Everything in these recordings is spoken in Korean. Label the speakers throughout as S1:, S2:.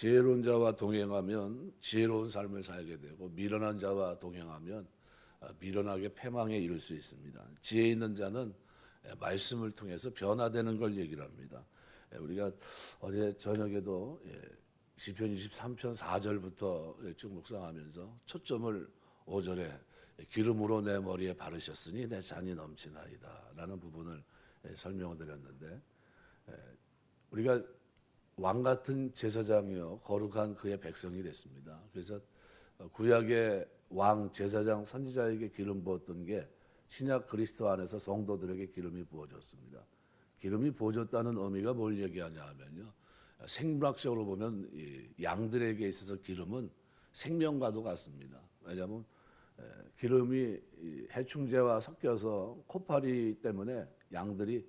S1: 지혜로운 자와 동행하면 지혜로운 삶을 살게 되고 미련한 자와 동행하면 아, 미련하게 패망에 이를 수 있습니다. 지혜 있는 자는 예, 말씀을 통해서 변화되는 걸 얘기를 합니다. 예, 우리가 어제 저녁에도 예, 시편 23편 4절부터 쭉 묵상하면서 초점을 5절에 기름으로 내 머리에 바르셨으니 내 잔이 넘치나이다 라는 부분을 예, 설명을 드렸는데 예, 우리가 왕 같은 제사장이요 거룩한 그의 백성이 됐습니다. 그래서 어, 구약의 왕 제사장 선지자에게 기름 부었던 게 신약 그리스도 안에서 성도들에게 기름이 부어졌습니다. 기름이 부어졌다는 의미가 뭘 얘기하냐 하면요. 생물학적으로 보면 이 양들에게 있어서 기름은 생명과도 같습니다. 왜냐하면 에, 기름이 이 해충제와 섞여서 코파리 때문에 양들이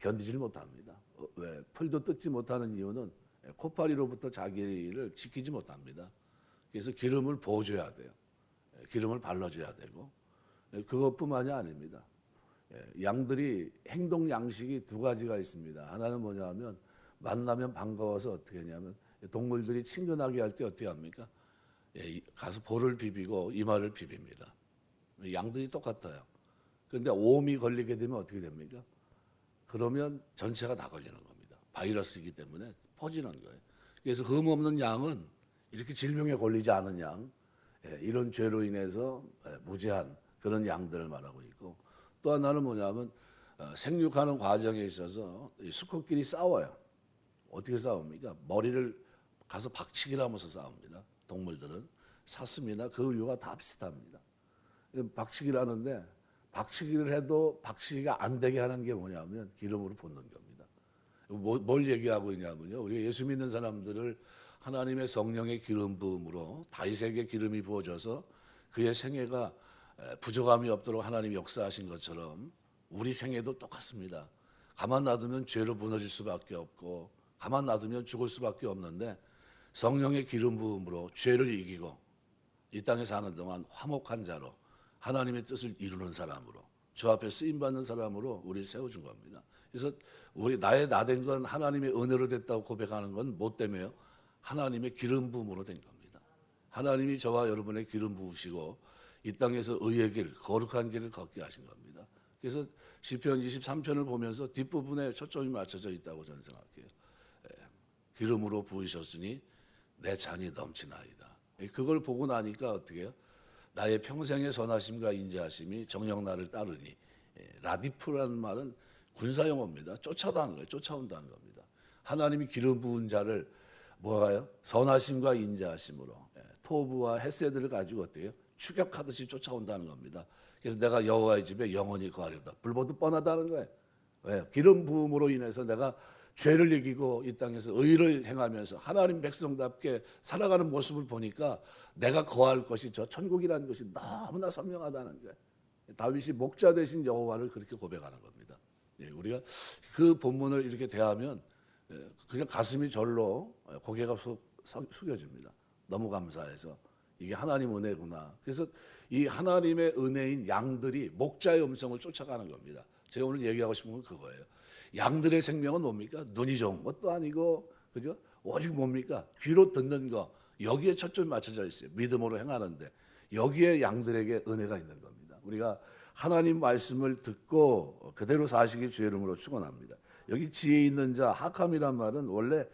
S1: 견디질 못합니다. 어, 왜 풀도 뜯지 못하는 이유는 코파리로부터 자기를 지키지 못합니다. 그래서 기름을 부어줘야 돼요. 예, 기름을 발라줘야 되고 예, 그것뿐만이 아닙니다. 예, 양들이 행동 양식이 두 가지가 있습니다. 하나는 뭐냐면 만나면 반가워서 어떻게 하냐면 동물들이 친근하게 할 때 어떻게 합니까? 가서 볼을 비비고 이마를 비빕니다. 양들이 똑같아요. 그런데 오음이 걸리게 되면 어떻게 됩니까? 그러면 전체가 다 걸리는 겁니다. 바이러스이기 때문에 퍼지는 거예요. 그래서 흠 없는 양은 이렇게 질병에 걸리지 않은 양, 예, 이런 죄로 인해서 예, 무죄한 그런 양들을 말하고 있고 또 하나는 뭐냐면 어, 생육하는 과정에 있어서 이 수컷끼리 싸워요. 어떻게 싸웁니까? 머리를 가서 박치기를 하면서 싸웁니다. 동물들은 사슴이나 그 이유가 다 비슷합니다. 박치기를 하는데 박치기를 해도 박치기가 안 되게 하는 게 뭐냐면 기름으로 붓는 겁니다. 뭐- 뭘 얘기하고 있냐면요. 우리 예수 믿는 사람들을 하나님의 성령의 기름 부음으로 다윗에게 기름이 부어져서 그의 생애가 에, 부족함이 없도록 하나님이 역사하신 것처럼 우리 생애도 똑같습니다. 가만 놔두면 죄로 무너질 수밖에 없고 가만 놔두면 죽을 수밖에 없는데 성령의 기름 부음으로 죄를 이기고 이 땅에 사는 동안 화목한 자로 하나님의 뜻을 이루는 사람으로 주 앞에 쓰임 받는 사람으로 우리를 세워준 겁니다. 그래서 우리 나의 나 된 건 하나님의 은혜로 됐다고 고백하는 건 뭐 때문에요? 하나님의 기름 부음으로 된 겁니다. 하나님이 저와 여러분의 기름 부으시고 이 땅에서 의의 길, 거룩한 길을 걷게 하신 겁니다. 그래서 시편 23편을 보면서 뒷부분에 초점이 맞춰져 있다고 저는 생각해요. 예, 기름으로 부으셨으니 내 잔이 넘치나이다. 예, 그걸 보고 나니까 어떻게 해요? 나의 평생의 선하심과 인자하심이 정녕 나를 따르니 예, 라디프라는 말은 군사 용어입니다. 쫓아다는 거예요. 쫓아온다는 겁니다. 하나님이 기름 부은 자를 뭐가요? 선하심과 인자하심으로 예, 토부와 헤세드를 가지고 어때요? 추격하듯이 쫓아온다는 겁니다. 그래서 내가 여호와의 집에 영원히 거하리다. 불보듯 뻔하다는 거예요. 왜? 기름 부음으로 인해서 내가 죄를 이기고 이 땅에서 의를 행하면서 하나님 백성답게 살아가는 모습을 보니까 내가 거할 것이 저 천국이라는 것이 너무나 선명하다는 거예요. 다윗이 목자 대신 여호와를 그렇게 고백하는 겁니다. 예, 우리가 그 본문을 이렇게 대하면 예, 그냥 가슴이 절로 고개가 숙- 서- 숙여집니다. 너무 감사해서 이게 하나님 은혜구나. 그래서 이 하나님의 은혜인 양들이 목자의 음성을 쫓아가는 겁니다. 제가 오늘 얘기하고 싶은 건 그거예요. 양들의 생명은 뭡니까? 눈이 좋은 것도 아니고, 그죠? 오직 뭡니까? 귀로 듣는 거. 여기에 초점이 맞춰져 있어요. 믿음으로 행하는데. 여기에 양들에게 은혜가 있는 겁니다. 우리가 하나님 말씀을 듣고 그대로 사시기 주의 이름으로 축원합니다. 여기 지혜 있는 자, 하캄이란 말은 원래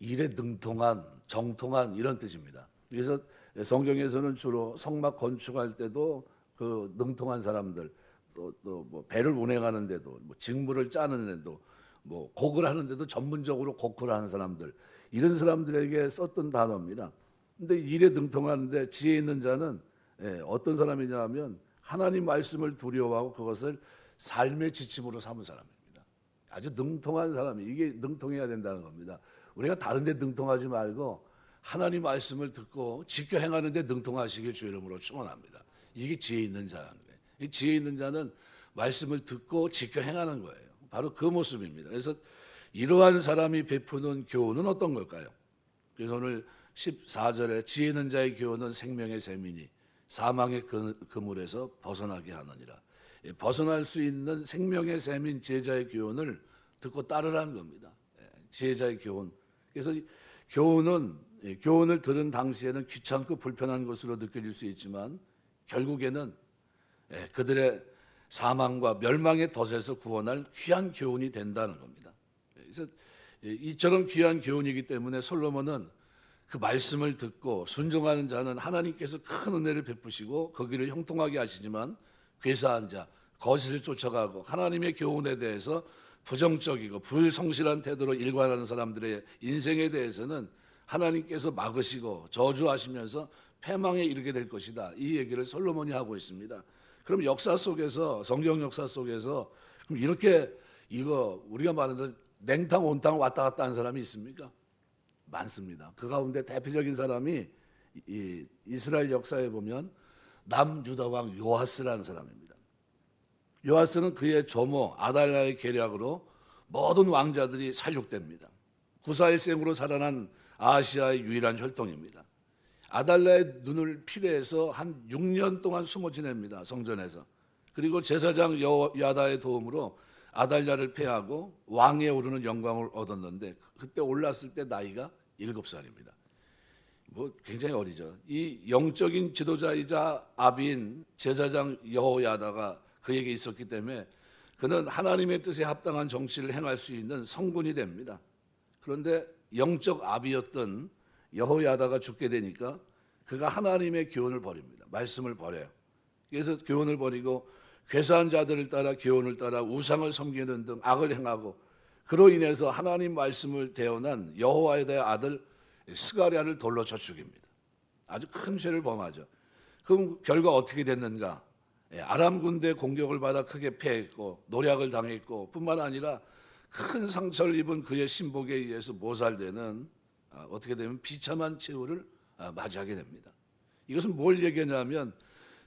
S1: 일에 능통한, 정통한 이런 뜻입니다. 그래서 성경에서는 주로 성막 건축할 때도 그 능통한 사람들 또또뭐 배를 운행하는데도 뭐 직무를 짜는데도 뭐 곡을 하는데도 전문적으로 곡을 하는 사람들 이런 사람들에게 썼던 단어입니다. 근데 일에 능통하는데 지혜 있는 자는 예, 어떤 사람이냐면 하나님 말씀을 두려워하고 그것을 삶의 지침으로 삼은 사람입니다. 아주 능통한 사람이 이게 능통해야 된다는 겁니다. 우리가 다른데 능통하지 말고 하나님 말씀을 듣고 지켜 행하는데 능통하시길 주 이름으로 축원합니다. 이게 지혜 있는 거예요. 이 지혜 있는 자는 말씀을 듣고 지켜 행하는 거예요. 바로 그 모습입니다. 그래서 이러한 사람이 베푸는 교훈은 어떤 걸까요? 그래서 오늘 14절에 지혜 있는 자의 교훈은 생명의 샘이니 사망의 그- 그물에서 벗어나게 하느니라. 예, 벗어날 수 있는 생명의 샘인 제자의 교훈을 듣고 따르라는 겁니다. 예, 제자의 교훈. 그래서 이 교훈은 이 교훈을 들은 당시에는 귀찮고 불편한 것으로 느껴질 수 있지만 결국에는 예, 그들의 사망과 멸망의 덫에서 구원할 귀한 교훈이 된다는 겁니다. 그래서 이- 이처럼 귀한 교훈이기 때문에 솔로몬은 그 말씀을 듣고 순종하는 자는 하나님께서 큰 은혜를 베푸시고 거기를 형통하게 하시지만 괴사한 자, 거짓을 쫓아가고 하나님의 교훈에 대해서 부정적이고 불성실한 태도로 일관하는 사람들의 인생에 대해서는 하나님께서 막으시고 저주하시면서 패망에 이르게 될 것이다. 이 얘기를 솔로몬이 하고 있습니다. 그럼 역사 속에서 성경 역사 속에서 그럼 이렇게 이거 우리가 말하는 냉탕 온탕 왔다 갔다 하는 사람이 있습니까? 많습니다. 그 가운데 대표적인 사람이 이 이스라엘 역사에 보면 남유다 왕 요하스라는 사람입니다. 요하스는 그의 조모 아달랴의 계략으로 모든 왕자들이 살육됩니다. 구사일생으로 살아난 아시아의 유일한 혈통입니다. 아달랴의 눈을 필해서 한 6년 동안 숨어 지냅니다. 성전에서. 그리고 제사장 여야다의 도움으로 아달랴를 패하고 왕에 오르는 영광을 얻었는데 그때 올랐을 때 나이가 7살입니다. 뭐 굉장히 어리죠. 이 영적인 지도자이자 아비인 제사장 여호야다가 그에게 있었기 때문에 그는 하나님의 뜻에 합당한 정치를 행할 수 있는 성군이 됩니다. 그런데 영적 아비였던 여호야다가 죽게 되니까 그가 하나님의 교훈을 버립니다. 말씀을 버려요. 그래서 교훈을 버리고 괴사한 자들을 따라 교훈을 따라 우상을 섬기는 등 악을 행하고 그로 인해서 하나님 말씀을 대언한 여호와에 대한 아들 스가랴를 돌로 쳐 죽입니다. 아주 큰 죄를 범하죠. 그럼 결과 어떻게 됐는가? 예, 아람 군대 공격을 받아 크게 패했고 노략을 당했고 뿐만 아니라 큰 상처를 입은 그의 신복에 의해서 모살되는 아, 어떻게 되면 비참한 최후를 아, 맞이하게 됩니다. 이것은 뭘 얘기하냐면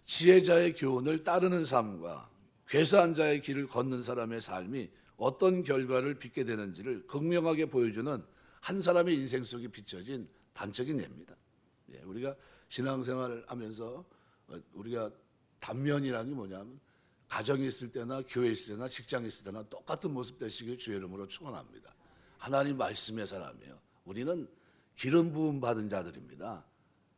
S1: 지혜자의 교훈을 따르는 삶과 괴사한 자의 길을 걷는 사람의 삶이 어떤 결과를 빚게 되는지를 극명하게 보여주는 한 사람의 인생 속에 비춰진 단적인 예입니다. 예, 우리가 신앙생활을 하면서 어, 우리가 단면이라는 게 뭐냐면 가정에 있을 때나 교회에 있을 때나 직장에 있을 때나 똑같은 모습 되시길 주의 이름으로 축원합니다. 하나님 말씀의 사람이에요. 우리는 기름 부음 받은 자들입니다.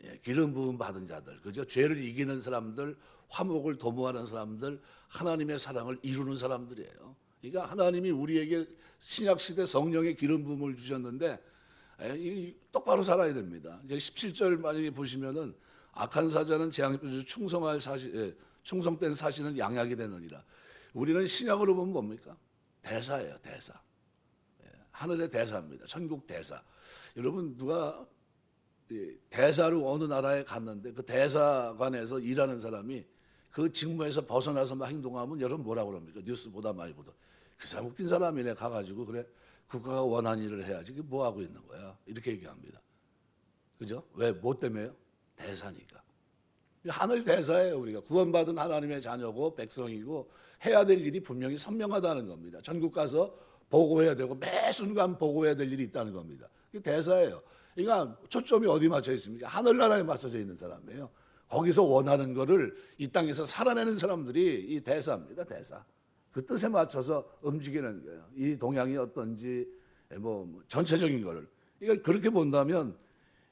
S1: 예, 기름 부음 받은 자들, 그죠? 죄를 이기는 사람들, 화목을 도모하는 사람들, 하나님의 사랑을 이루는 사람들이에요. 그러니까 하나님이 우리에게 신약 시대 성령의 기름 부음을 주셨는데 예, 이 똑바로 살아야 됩니다. 이제 17절 만약에 보시면은 악한 사자는 재앙에서 충성할 사시, 예, 충성된 사시는 양약이 되느니라. 우리는 신약으로 보면 뭡니까? 대사예요, 대사. 예, 하늘의 대사입니다. 천국 대사. 여러분 누가 이 대사로 어느 나라에 갔는데 그 대사관에서 일하는 사람이 그 직무에서 벗어나서 막 행동하면 여러분 뭐라 그럽니까? 뉴스 보다 말고도 그 사람 웃긴 사람이네 가가지고 그래 국가가 원하는 일을 해야지 뭐 하고 있는 거야 이렇게 얘기합니다. 그죠? 왜? 뭐 때문에요? 대사니까. 하늘 대사예요 우리가 구원받은 하나님의 자녀고 백성이고 해야 될 일이 분명히 선명하다는 겁니다. 전국 가서 보고해야 되고 매 순간 보고해야 될 일이 있다는 겁니다. 그게 대사예요. 그러니까 초점이 어디 맞춰 있습니까? 하늘나라에 맞춰져 있는 사람이에요. 거기서 원하는 거를 이 땅에서 살아내는 사람들이 이 대사입니다. 대사. 그 뜻에 맞춰서 움직이는 거예요. 이 동향이 어떤지 뭐 전체적인 거를. 그러니까 그렇게 본다면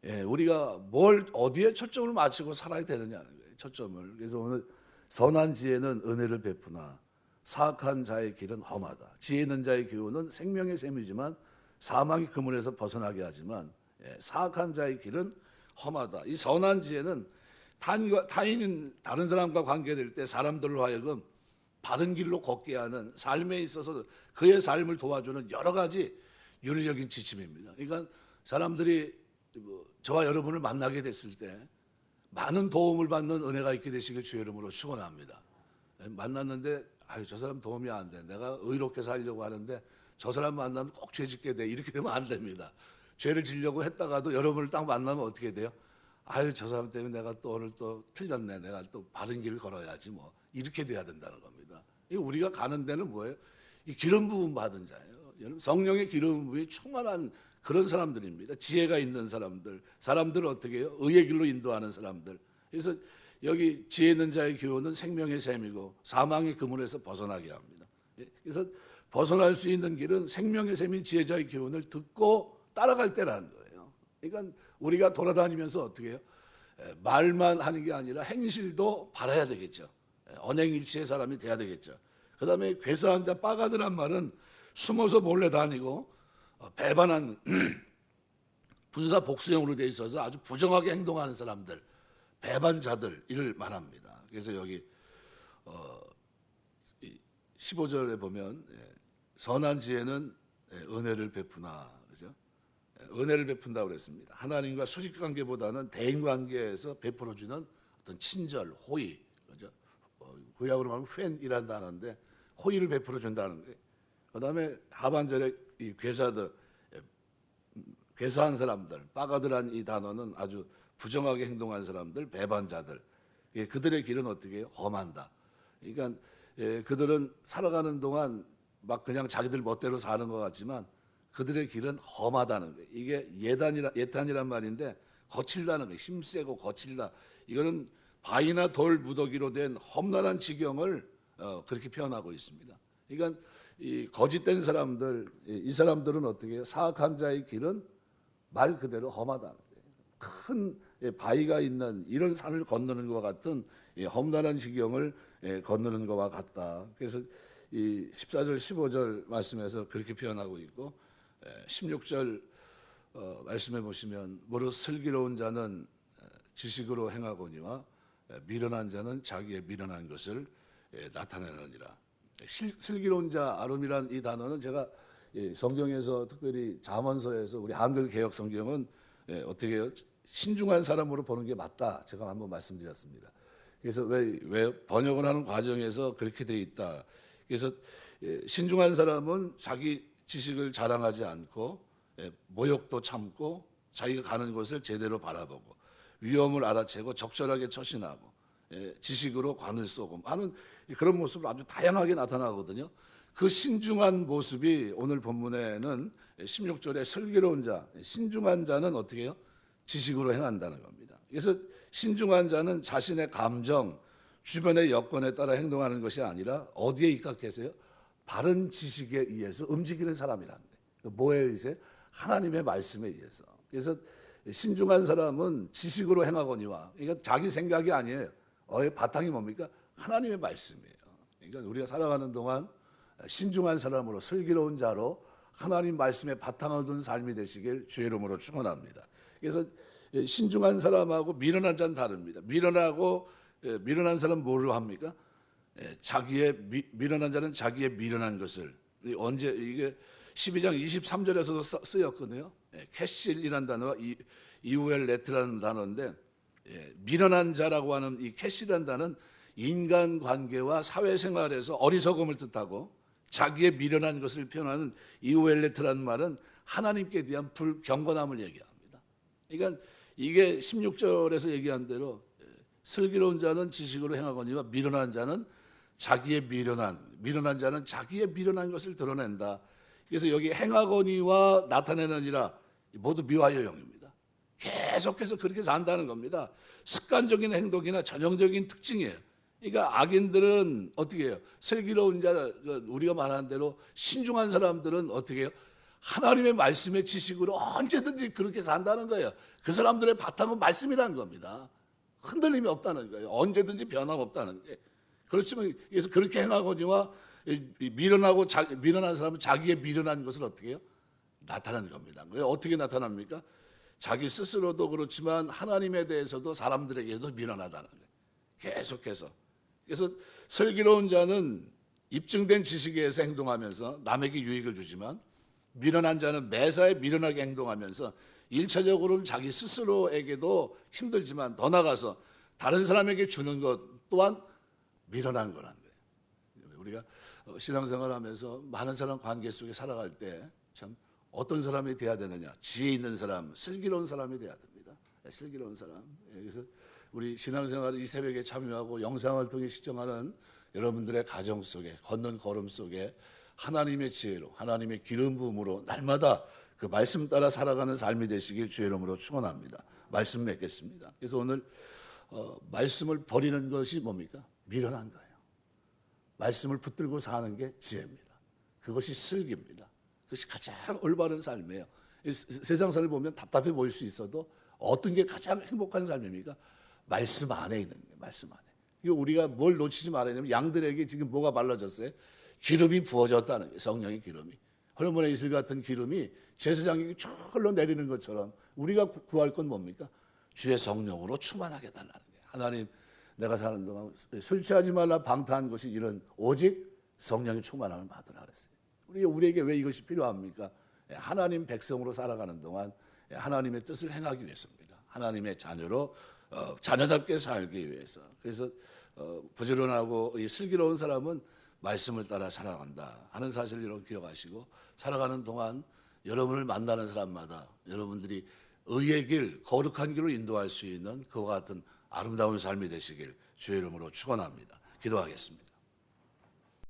S1: 예, 우리가 뭘 어디에 초점을 맞추고 살아야 되느냐는 거예요. 초점을. 그래서 오늘 선한 지혜는 은혜를 베푸나 사악한 자의 길은 험하다. 지혜 있는 자의 교훈은 생명의 셈이지만 사망의 그물에서 벗어나게 하지만 예, 사악한 자의 길은 험하다. 이 선한 지혜는 타인과, 타인 다른 사람과 관계될 때 사람들로 하여금 바른 길로 걷게 하는 삶에 있어서 그의 삶을 도와주는 여러 가지 윤리적인 지침입니다. 그러니까 사람들이 뭐 저와 여러분을 만나게 됐을 때 많은 도움을 받는 은혜가 있게 되시길 주의 이름으로 축원합니다. 예, 만났는데 아유 저 사람 도움이 안 돼. 내가 의롭게 살려고 하는데 저 사람 만나면 꼭 죄 짓게 돼. 이렇게 되면 안 됩니다. 죄를 지려고 했다가도 여러분을 딱 만나면 어떻게 돼요? 아유 저 사람 때문에 내가 또 오늘 또 틀렸네. 내가 또 바른 길을 걸어야지 뭐 이렇게 돼야 된다는 겁니다. 이 우리가 가는 데는 뭐예요? 이 기름 부음 받은 자예요. 여러분 성령의 기름 부음이 충만한 그런 사람들입니다. 지혜가 있는 사람들, 사람들을 어떻게 해요? 의의 길로 인도하는 사람들. 그래서 여기 지혜 있는 자의 교훈은 생명의 셈이고 사망의 그물에서 벗어나게 합니다. 예, 그래서 벗어날 수 있는 길은 생명의 셈인 지혜자의 교훈을 듣고 따라갈 때라는 거예요. 그러니까 우리가 돌아다니면서 어떻게 해요? 에, 말만 하는 게 아니라 행실도 바라야 되겠죠. 에, 언행일치의 사람이 돼야 되겠죠. 그 다음에 괴사한 자 빠가드란 말은 숨어서 몰래 다니고 어, 배반한 분사 복수형으로 돼 있어서 아주 부정하게 행동하는 사람들, 배반자들 이를 말합니다. 그래서 여기 어, 15절에 보면 예, 선한 지혜는 예, 은혜를 베푸나 그죠? 예, 은혜를 베푼다 그랬습니다. 하나님과 수직 관계보다는 대인 관계에서 베풀어 주는 어떤 친절, 호의 그죠? 어, 구약으로 말하면 단어인데 호의를 베풀어 준다는 거예요. 그다음에 하반절에 이 괴사들 예, 괴사한 사람들, 빠가들한 이 단어는 아주 부정하게 행동한 사람들, 배반자들. 예, 그들의 길은 어떻게 해요? 험한다. 그러니까 예, 그들은 살아가는 동안 막 그냥 자기들 멋대로 사는 것 같지만 그들의 길은 험하다는 거예요. 이게 예단이라 예탄이란 말인데 거칠다는 거예요. 힘세고 거칠다. 이거는 바위나 돌 무더기로 된 험난한 지경을 어, 그렇게 표현하고 있습니다. 그러니까 이 거짓된 사람들, 이, 이 사람들은 어떻게 해요? 사악한 자의 길은 말 그대로 험하다는. 큰 예, 바위가 있는 이런 산을 건너는 것과 같은 이 험난한 지경을 예, 건너는 것과 같다. 그래서 이 14절, 15절 말씀에서 그렇게 표현하고 있고 16절 어, 말씀해 보시면 무릇 슬기로운 자는 어, 지식으로 행하거니와 에, 미련한 자는 자기의 미련한 것을 예, 나타내느니라. 실- 슬기로운 자 아름이란 이 단어는 제가 예, 성경에서 특별히 잠언서에서 우리 한글 개혁 성경은 예, 어떻게? 신중한 사람으로 보는 게 맞다. 제가 한번 말씀드렸습니다. 그래서 왜, 왜 번역을 하는 과정에서 그렇게 돼 있다. 그래서 예, 신중한 사람은 자기 지식을 자랑하지 않고 예, 모욕도 참고 자기가 가는 곳을 제대로 바라보고 위험을 알아채고 적절하게 처신하고 예, 지식으로 관을 쏘고 하는 그런 모습을 아주 다양하게 나타나거든요. 그 신중한 모습이 오늘 본문에는 16절에 슬기로운 자, 신중한 자는 어떻게 해요? 지식으로 행한다는 겁니다. 그래서 신중한 자는 자신의 감정, 주변의 여건에 따라 행동하는 것이 아니라 어디에 입각해서요? 바른 지식에 의해서 움직이는 사람이라는 거예요. 뭐에 의해서? 하나님의 말씀에 의해서. 그래서 신중한 사람은 지식으로 행하거니와 그러니까 자기 생각이 아니에요. 어의 바탕이 뭡니까? 하나님의 말씀이에요. 그러니까 우리가 살아가는 동안 신중한 사람으로 슬기로운 자로 하나님 말씀에 바탕을 둔 삶이 되시길 주의 이름으로 축원합니다. 그래서 신중한 사람하고 미련한 자는 다릅니다. 미련하고 예, 미련한 사람 뭐를 합니까? 예, 자기의 미, 미련한 자는 자기의 미련한 것을 이 언제 이게 12장 23절에서도 쓰였거든요. 예, 캐실이라는 단어와 이, 이우엘 레트라는 단어인데 예, 미련한 자라고 하는 이 캐실이라는 단어는 인간 관계와 사회생활에서 어리석음을 뜻하고 자기의 미련한 것을 표현하는 이우엘레트라는 말은 하나님께 대한 불경건함을 얘기합니다. 그러니까 이게 16절에서 얘기한 대로 예, 슬기로운 자는 지식으로 행하거니와 미련한 자는 자기의 미련한 미련한 자는 자기의 미련한 것을 드러낸다. 그래서 여기 행하거니와 나타내느니라 모두 미화여용입니다. 계속해서 그렇게 산다는 겁니다. 습관적인 행동이나 전형적인 특징이에요. 그러니까 악인들은 어떻게 해요? 슬기로운 자, 그 우리가 말하는 대로 신중한 사람들은 어떻게 해요? 하나님의 말씀의 지식으로 언제든지 그렇게 산다는 거예요. 그 사람들의 바탕은 말씀이라는 겁니다. 흔들림이 없다는 거예요. 언제든지 변함없다는 게. 그렇지만 그래서 그렇게 행하거니와 미련하고 자, 미련한 사람은 자기의 미련한 것을 어떻게 해요? 나타내는 겁니다. 왜 어떻게 나타납니까? 자기 스스로도 그렇지만 하나님에 대해서도 사람들에게도 미련하다는 거예요. 계속해서. 그래서 슬기로운 자는 입증된 지식에 의해서 행동하면서 남에게 유익을 주지만 미련한 자는 매사에 미련하게 행동하면서 일차적으로는 자기 스스로에게도 힘들지만 더 나가서 다른 사람에게 주는 것 또한 미련한 거라는 거예요. 우리가 어, 신앙생활하면서 많은 사람 관계 속에 살아갈 때 참 어떤 사람이 돼야 되느냐? 지혜 있는 사람, 슬기로운 사람이 돼야 됩니다. 네, 슬기로운 사람. 예, 그래서 우리 신앙생활 이 새벽에 참여하고 영상을 통해 시청하는 여러분들의 가정 속에 걷는 걸음 속에 하나님의 지혜로 하나님의 기름 부음으로 날마다 그 말씀 따라 살아가는 삶이 되시길 주의 이름으로 축원합니다. 말씀 맺겠습니다. 그래서 오늘 어, 말씀을 버리는 것이 뭡니까? 미련한 거예요. 말씀을 붙들고 사는 게 지혜입니다. 그것이 슬기입니다. 그것이 가장 올바른 삶이에요. 세상 사람을 보면 답답해 보일 수 있어도 어떤 게 가장 행복한 삶입니까? 말씀 안에 있는 게 말씀 안에. 우리가 뭘 놓치지 말아야 되냐면 양들에게 지금 뭐가 발라졌어요? 기름이 부어졌다는 게 성령의 기름이. 헐몬의 이슬 같은 기름이 제사장에게 쭉 흘러 내리는 것처럼 우리가 구- 구할 건 뭡니까? 주의 성령으로 충만하게 달라는 게. 하나님 내가 사는 동안 술 취하지 말라 방탕한 것이 이런 오직 성령이 충만함을 받으라 그랬어요. 우리 우리에게 왜 이것이 필요합니까? 예, 하나님 백성으로 살아가는 동안 예, 하나님의 뜻을 행하기 위해서입니다. 하나님의 자녀로 어, 자녀답게 살기 위해서. 그래서 어, 부지런하고 이 슬기로운 사람은 말씀을 따라 살아간다 하는 사실을 여러분 기억하시고 살아가는 동안 여러분을 만나는 사람마다 여러분들이 의의 길, 거룩한 길로 인도할 수 있는 그와 같은 아름다운 삶이 되시길 주의 이름으로 축원합니다. 기도하겠습니다.